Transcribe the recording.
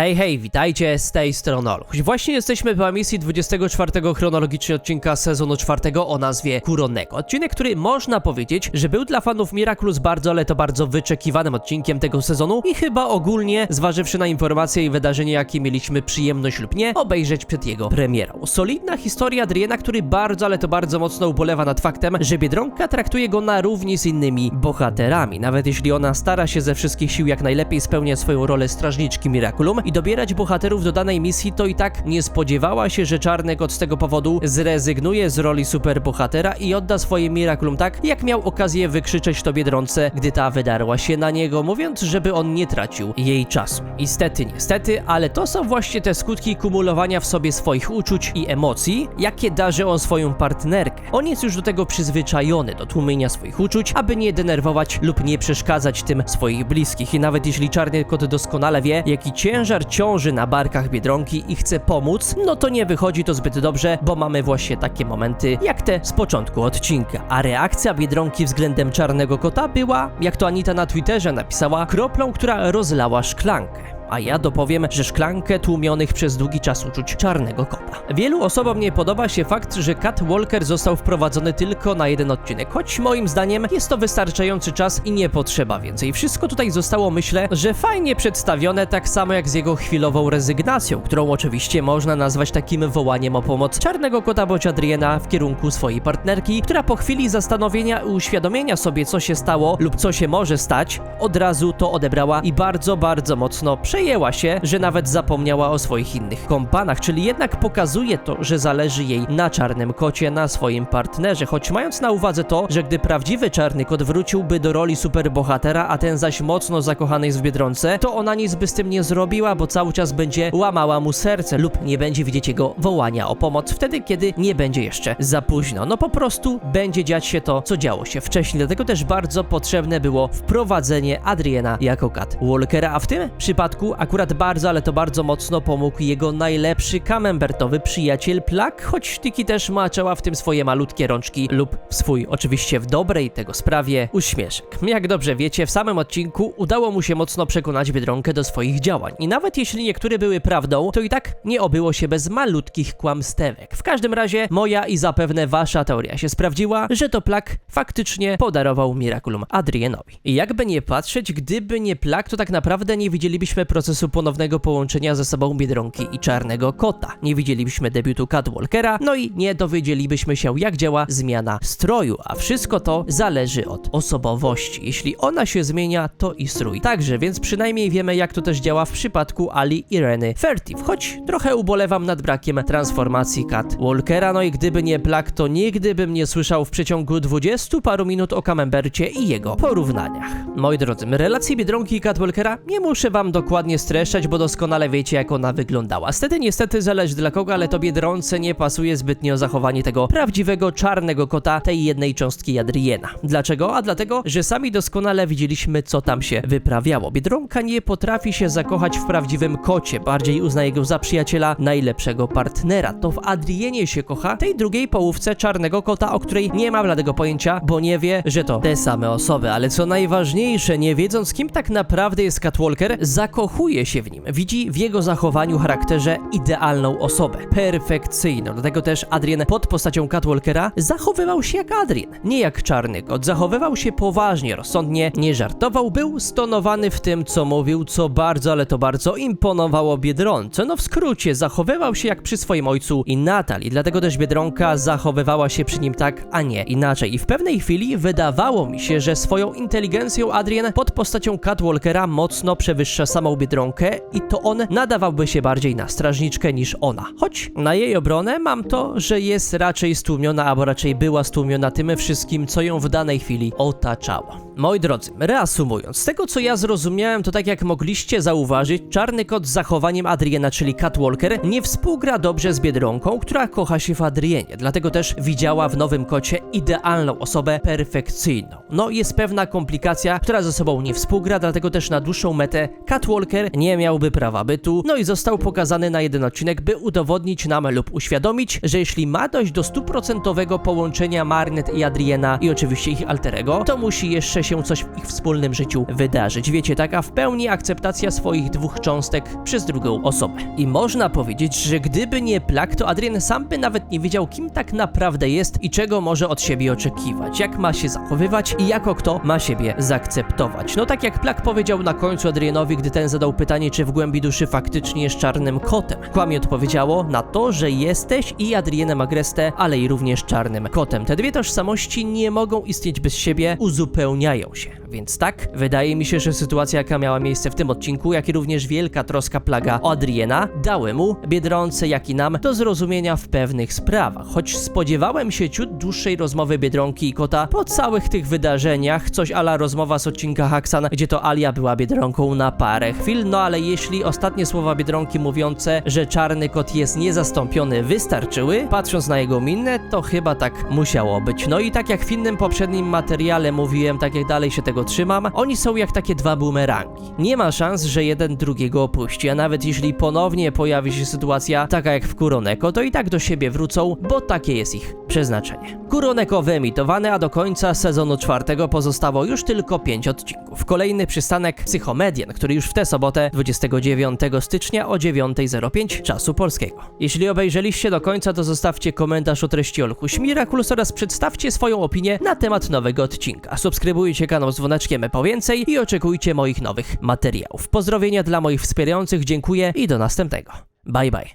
Hej, hej, witajcie z tej strony Oluch. Właśnie jesteśmy po emisji 24 chronologicznie odcinka sezonu 4 o nazwie Kuronego. Odcinek, który można powiedzieć, że był dla fanów Miraculous bardzo, ale to bardzo wyczekiwanym odcinkiem tego sezonu i chyba ogólnie, zważywszy na informacje i wydarzenia, jakie mieliśmy przyjemność lub nie, obejrzeć przed jego premierą. Solidna historia Adriana, który bardzo, ale to bardzo mocno ubolewa nad faktem, że Biedronka traktuje go na równi z innymi bohaterami. Nawet jeśli ona stara się ze wszystkich sił jak najlepiej spełniać swoją rolę strażniczki Miraculum i dobierać bohaterów do danej misji, to i tak nie spodziewała się, że Czarny Kot z tego powodu zrezygnuje z roli superbohatera i odda swoje Miraculum tak, jak miał okazję wykrzyczeć to Biedronce, gdy ta wydarła się na niego, mówiąc, żeby on nie tracił jej czasu. Niestety, niestety, ale to są właśnie te skutki kumulowania w sobie swoich uczuć i emocji, jakie darzy on swoją partnerkę. On jest już do tego przyzwyczajony, do tłumienia swoich uczuć, aby nie denerwować lub nie przeszkadzać tym swoich bliskich. I nawet jeśli Czarny Kot doskonale wie, jaki ciężar ciąży na barkach Biedronki i chce pomóc, no to nie wychodzi to zbyt dobrze, bo mamy właśnie takie momenty, jak te z początku odcinka. A reakcja Biedronki względem Czarnego Kota była, jak to Anita na Twitterze napisała, kroplą, która rozlała szklankę a ja dopowiem, że szklankę tłumionych przez długi czas uczuć czarnego kota. Wielu osobom nie podoba się fakt, że Cat Walker został wprowadzony tylko na jeden odcinek, choć moim zdaniem jest to wystarczający czas i nie potrzeba więcej. Wszystko tutaj zostało, myślę, że fajnie przedstawione, tak samo jak z jego chwilową rezygnacją, którą oczywiście można nazwać takim wołaniem o pomoc czarnego kota bądź Adriana w kierunku swojej partnerki, która po chwili zastanowienia i uświadomienia sobie, co się stało lub co się może stać, od razu to odebrała i bardzo, bardzo mocno przejęła przejęła się, że nawet zapomniała o swoich innych kompanach, czyli jednak pokazuje to, że zależy jej na czarnym kocie, na swoim partnerze, choć mając na uwadze to, że gdy prawdziwy czarny kot wróciłby do roli superbohatera, a ten zaś mocno zakochany jest w Biedronce, to ona nic by z tym nie zrobiła, bo cały czas będzie łamała mu serce lub nie będzie widzieć jego wołania o pomoc wtedy, kiedy nie będzie jeszcze za późno. No po prostu będzie dziać się to, co działo się wcześniej, dlatego też bardzo potrzebne było wprowadzenie Adriana jako Cat Walkera, a w tym przypadku akurat bardzo, ale to bardzo mocno pomógł jego najlepszy kamembertowy przyjaciel Plak, choć Tiki też maczała w tym swoje malutkie rączki lub swój, oczywiście w dobrej tego sprawie, uśmieszek. Jak dobrze wiecie, w samym odcinku udało mu się mocno przekonać Biedronkę do swoich działań i nawet jeśli niektóre były prawdą, to i tak nie obyło się bez malutkich kłamstewek. W każdym razie moja i zapewne wasza teoria się sprawdziła, że to Plak faktycznie podarował Miraculum Adrianowi. I jakby nie patrzeć, gdyby nie Plak, to tak naprawdę nie widzielibyśmy procesu ponownego połączenia ze sobą Biedronki i Czarnego Kota. Nie widzielibyśmy debiutu Catwalkera, no i nie dowiedzielibyśmy się, jak działa zmiana stroju, a wszystko to zależy od osobowości. Jeśli ona się zmienia, to i strój. Także, więc przynajmniej wiemy, jak to też działa w przypadku Ali i Reny Fertif, choć trochę ubolewam nad brakiem transformacji Catwalkera, no i gdyby nie Plak, to nigdy bym nie słyszał w przeciągu 20 paru minut o Camembercie i jego porównaniach. Moi drodzy, relacje Biedronki i Catwalkera nie muszę wam dokładnie streszczać, bo doskonale wiecie, jak ona wyglądała. Stety, niestety, zależy dla kogo, ale to Biedronce nie pasuje zbytnio zachowanie tego prawdziwego czarnego kota, tej jednej cząstki Adriena. Dlaczego? A dlatego, że sami doskonale widzieliśmy, co tam się wyprawiało. Biedronka nie potrafi się zakochać w prawdziwym kocie, bardziej uznaje go za przyjaciela, najlepszego partnera. To w Adrienie się kocha, tej drugiej połówce czarnego kota, o której nie ma bladego pojęcia, bo nie wie, że to te same osoby. Ale co najważniejsze, nie wiedząc, kim tak naprawdę jest Catwalker, zakochuje się w nim. Widzi w jego zachowaniu, charakterze idealną osobę, perfekcyjną. Dlatego też Adrien pod postacią Catwalkera zachowywał się jak Adrien, nie jak czarny kot. Zachowywał się poważnie, rozsądnie, nie żartował, był stonowany w tym, co mówił, co bardzo, ale to bardzo imponowało Biedronce. No w skrócie, zachowywał się jak przy swoim ojcu i Natalii, dlatego też Biedronka zachowywała się przy nim tak, a nie inaczej. I w pewnej chwili wydawało mi się, że swoją inteligencją Adrien pod postacią Catwalkera mocno przewyższa samą Biedronkę i to on nadawałby się bardziej na strażniczkę niż ona. Choć na jej obronę mam to, że jest raczej stłumiona, albo raczej była stłumiona tym wszystkim, co ją w danej chwili otaczało. Moi drodzy, reasumując, z tego co ja zrozumiałem, to tak jak mogliście zauważyć, czarny kot z zachowaniem Adriena, czyli Catwalker, nie współgra dobrze z Biedronką, która kocha się w Adrienie, dlatego też widziała w nowym kocie idealną osobę perfekcyjną. No jest pewna komplikacja, która ze sobą nie współgra, dlatego też na dłuższą metę Catwalker Walker nie miałby prawa bytu, no i został pokazany na jeden odcinek, by udowodnić nam lub uświadomić, że jeśli ma dojść do stuprocentowego połączenia Marnet i Adriena i oczywiście ich alterego, to musi jeszcze się coś w ich wspólnym życiu wydarzyć. Wiecie, taka w pełni akceptacja swoich dwóch cząstek przez drugą osobę. I można powiedzieć, że gdyby nie Plak, to Adrien sam by nawet nie wiedział, kim tak naprawdę jest i czego może od siebie oczekiwać, jak ma się zachowywać i jako kto ma siebie zaakceptować. No tak jak Plak powiedział na końcu Adrienowi, gdy ten zadał pytanie, czy w głębi duszy faktycznie jest czarnym kotem. Kłamie odpowiedziało na to, że jesteś i Adrienem Agreste, ale i również czarnym kotem. Te dwie tożsamości nie mogą istnieć bez siebie, uzupełniają się. Więc tak, wydaje mi się, że sytuacja, jaka miała miejsce w tym odcinku, jak i również wielka troska plaga o Adriena, dały mu, Biedronce, jak i nam, do zrozumienia w pewnych sprawach. Choć spodziewałem się ciut dłuższej rozmowy Biedronki i Kota po całych tych wydarzeniach, coś ala rozmowa z odcinka Haxan, gdzie to Alia była Biedronką na parę chwil, no ale jeśli ostatnie słowa Biedronki mówiące, że czarny kot jest niezastąpiony wystarczyły, patrząc na jego minę, to chyba tak musiało być. No i tak jak w innym poprzednim materiale mówiłem, tak jak dalej się tego trzymam, oni są jak takie dwa bumerangi. Nie ma szans, że jeden drugiego opuści, a nawet jeśli ponownie pojawi się sytuacja taka jak w Kuroneko, to i tak do siebie wrócą, bo takie jest ich przeznaczenie. Kuroneko wyemitowany, a do końca sezonu czwartego pozostało już tylko 5 odcinków. Kolejny przystanek Psychomedian, który już w tę sobotę 29 stycznia o 9.05 czasu polskiego. Jeśli obejrzeliście do końca, to zostawcie komentarz o treści Olkuś Miraculous oraz przedstawcie swoją opinię na temat nowego odcinka. Subskrybujcie kanał z dzwoneczkiem po więcej i oczekujcie moich nowych materiałów. Pozdrowienia dla moich wspierających, dziękuję i do następnego. Bye bye.